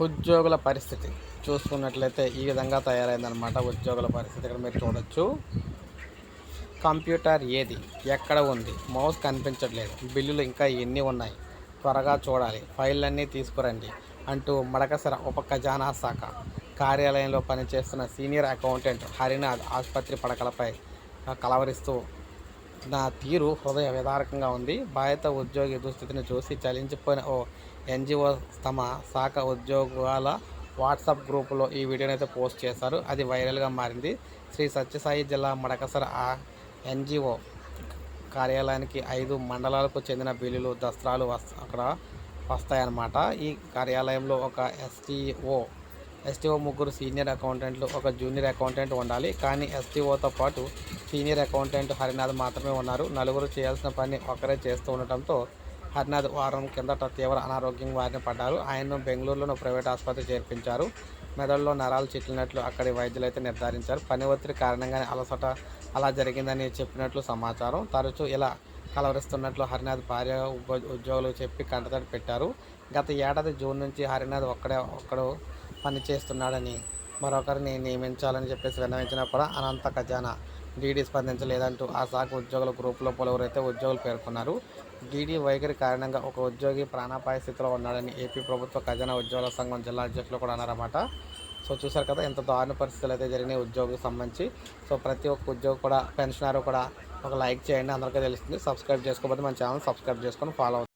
ఉద్యోగుల పరిస్థితి చూసుకున్నట్లయితే ఈ విధంగా తయారైందనమాట ఉద్యోగుల పరిస్థితి. ఇక్కడ మీరు చూడొచ్చు. కంప్యూటర్ ఏది? ఎక్కడ ఉంది? మౌస్ కనిపించట్లేదు. బిల్లులు ఇంకా ఎన్ని ఉన్నాయి? త్వరగా చూడాలి. ఫైళ్ళన్నీ తీసుకురండి అంటూ మడకసర ఉప ఖజానా శాఖ కార్యాలయంలో పనిచేస్తున్న సీనియర్ అకౌంటెంట్ హరినాథ్ ఆసుపత్రి పడకలపై కలవరిస్తూ నా తీరు హృదయ విదారకంగా ఉంది. బాధిత ఉద్యోగి దుస్థితిని చూసి చలించిపోయిన ఓ ఎన్జిఓ తమ శాఖ ఉద్యోగాల వాట్సాప్ గ్రూపులో ఈ వీడియోని అయితే పోస్ట్ చేశారు. అది వైరల్గా మారింది. శ్రీ సత్యసాయి జిల్లా మడకసర ఆ ఎన్జిఓ కార్యాలయానికి ఐదు మండలాలకు చెందిన బిల్లులు దస్త్రాలు వస్త అక్కడ వస్తాయన్నమాట. ఈ కార్యాలయంలో ఒక ఎస్టీఓ ఎస్టీఓ ముగ్గురు సీనియర్ అకౌంటెంట్లు ఒక జూనియర్ అకౌంటెంట్ ఉండాలి. కానీ ఎస్టీఓతో పాటు సీనియర్ అకౌంటెంట్ హరినాథ్ మాత్రమే ఉన్నారు. నలుగురు చేయాల్సిన పని ఒకరే చేస్తూ ఉండటంతో హరినాథ్ వారం కిందట తీవ్ర అనారోగ్యం వారిని పడ్డారు. ఆయన్ను బెంగళూరులోని ప్రైవేట్ ఆసుపత్రి చేర్పించారు. మెదడులో నరాలు చిట్లినట్లు అక్కడి వైద్యులు అయితే నిర్ధారించారు. పని ఒత్తిడి కారణంగానే అలసట అలా జరిగిందని చెప్పినట్లు సమాచారం. తరచూ ఇలా కలవరిస్తున్నట్లు హరినాథ్ భార్య ఉద్యోగులు చెప్పి కంటతడి పెట్టారు. గత ఏడాది జూన్ నుంచి హరినాథ్ ఒక్కడే ఒక్కడు పని చేస్తున్నాడని మరొకరిని నియమించాలని చెప్పేసి విన్నవించినా కూడా అనంత ఖజానా. డీడీ స్పందించలేదంటూ ఆ శాఖ ఉద్యోగుల గ్రూపులో పలువురైతే ఉద్యోగులు పేర్కొన్నారు. డీడీ వైఖరి కారణంగా ఒక ఉద్యోగి ప్రాణాపాయ స్థితిలో ఉన్నాడని ఏపీ ప్రభుత్వ ఖజానా ఉద్యోగుల సంఘం జిల్లా అధ్యక్షులు కూడా అన్నారన్నమాట. సో చూసారు కదా ఎంత దారుణ పరిస్థితులు అయితే జరిగినాయి ఉద్యోగికి సంబంధించి. సో ప్రతి ఒక్క ఉద్యోగి కూడా పెన్షనర్ కూడా ఒక లైక్ చేయండి అందరికీ తెలుస్తుంది. సబ్స్క్రైబ్ చేసుకోకపోతే మన ఛానల్ సబ్స్క్రైబ్ చేసుకొని ఫాలో అవుతుంది